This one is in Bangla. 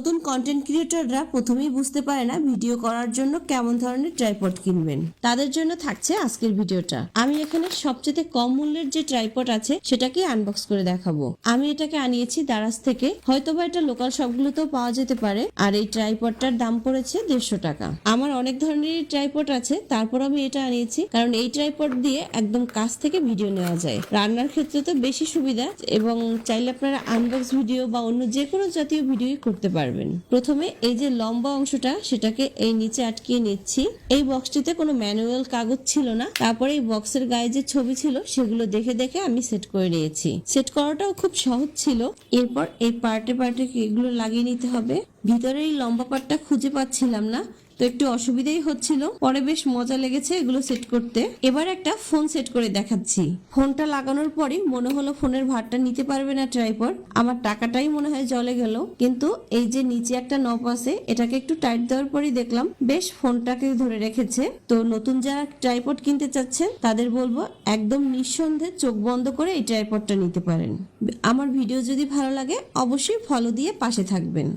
নতুন কন্টেন্ট ক্রিয়েটররা প্রথমেই বুঝতে পারে না ভিডিও করার জন্য কেমন ধরনের ট্রাইপড কিনবেন। তাদের জন্য থাকছে আজকের ভিডিওটা। আমি এখানে সবচেয়ে কম মূল্যের যে ট্রাইপড আছে সেটাকে আনবক্স করে দেখাবো। আমি এটাকে আনিয়েছি দারাজ থেকে। হয়তোবা এটা লোকাল সবগুলোতেও পাওয়া যেতে পারে। আর এই ট্রাইপডটার দাম পড়েছে দেড়শো টাকা। আমার অনেক ধরনের ট্রাইপড আছে, তারপর আমি এটা আনিয়েছি। কারণ এই ট্রাইপড দিয়ে একদম কাছ থেকে ভিডিও নেওয়া যায়। রান্নার ক্ষেত্রে তো বেশি সুবিধা। এবং চাইলে আপনারা আনবক্স ভিডিও বা অন্য যে কোনো জাতীয় ভিডিওই করতে পারবেন। প্রথমে এই যে লম্বা অংশটা, সেটাকে এই নিচে আটকিয়ে নিচ্ছি। এই বক্সটিতে কোনো ম্যানুয়াল কাগজ ছিল না। তারপরে এই বক্সের গায়ে যে ছবি ছিল, সেগুলো দেখে দেখে আমি সেট করে নিয়েছি। সেট করাটাও খুব সহজ ছিল। এরপর এই পার্টে পার্টে এগুলো লাগিয়ে নিতে হবে? ভিতরে এই লম্বা পার্টটা খুঁজে পাচ্ছিলাম না। তো একটু অসুবিধাই হচ্ছিল। পরে বেশ মজা লেগেছে এগুলো সেট করতে। এবার একটা ফোন সেট করে দেখাচ্ছি। ফোনটা লাগানোর পরে মনে হলো ফোনের ভারটা নিতে পারবে না ট্রাইপড আমার টাকাটাই মনে হয় জলে গেল। কিন্তু এই যে নিচে একটা নব আছে, এটাকে একটু টাইট দেওয়ার পরেই দেখলাম বেশ ফোনটাকে ধরে রেখেছে। তো নতুন যারা ট্রাইপড কিনতে চাচ্ছেন তাদের বলব একদম নিঃসন্দেহে চোখ বন্ধ করে এই ট্রাইপডটা নিতে পারেন। আমার ভিডিও যদি ভালো লাগে, অবশ্যই ফলো দিয়ে পাশে থাকবেন।